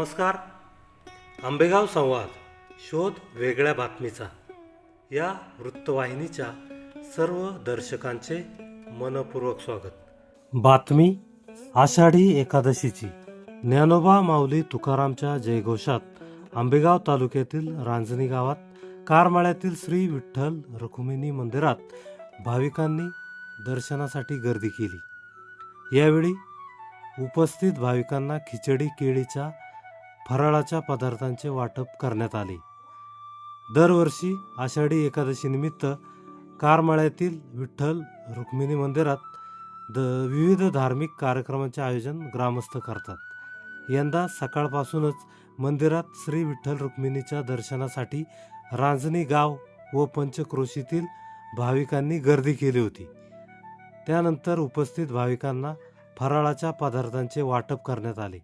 नमस्कार. आंबेगाव संवाद. शोध वेगळ्या बातमीचा. या वृत्तवाहिनीच्या सर्व दर्शकांचे मनपूर्वक स्वागत. बातमी आषाढी एकादशीची. ज्ञानोबा माऊली तुकारामच्या जयघोषात आंबेगाव तालुक्यातील रांजणी गावात कारमाळ्यातील श्री विठ्ठल रखुमिनी मंदिरात भाविकांनी दर्शनासाठी गर्दी केली. यावेळी उपस्थित भाविकांना खिचडी केळीच्या फराळाच्या पदार्थांचे वाटप करण्यात आले. दरवर्षी आषाढी एकादशीनिमित्त कारमाळ्यातील विठ्ठल रुक्मिणी मंदिरात द विविध धार्मिक कार्यक्रमांचे आयोजन ग्रामस्थ करतात. यंदा सकाळपासूनच मंदिरात श्री विठ्ठल रुक्मिणीच्या दर्शनासाठी रांजणी गाव व पंचक्रोशीतील भाविकांनी गर्दी केली होती. त्यानंतर उपस्थित भाविकांना फराळाच्या पदार्थांचे वाटप करण्यात आले.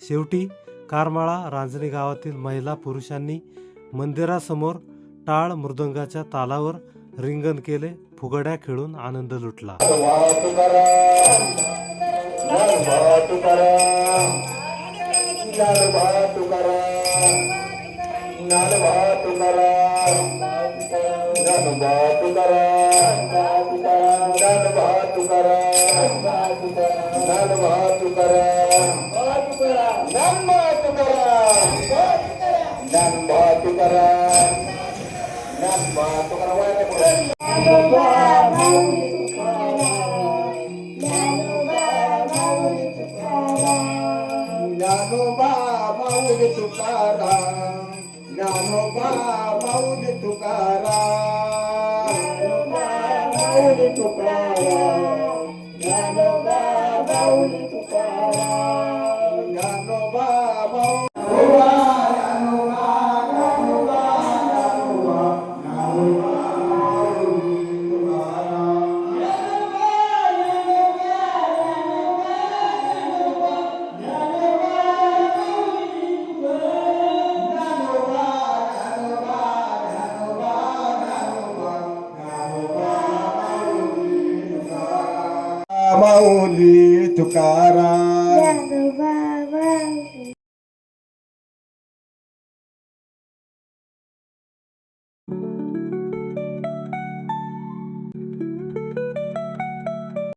शेवटी कारमाळा रांजणी गावातील महिला पुरुषांनी मंदिरासमोर टाळ मृदंगाच्या तालावर रिंगण केले फुगड्या खेळून आनंद लुटला ज्ञानोबा माऊली तुकाराम ज्ञानोबा माऊली तुकाराम माऊली तुकाराम ज्ञानोबा माऊली तुकाराम ज्ञानोबा माऊली तुकारा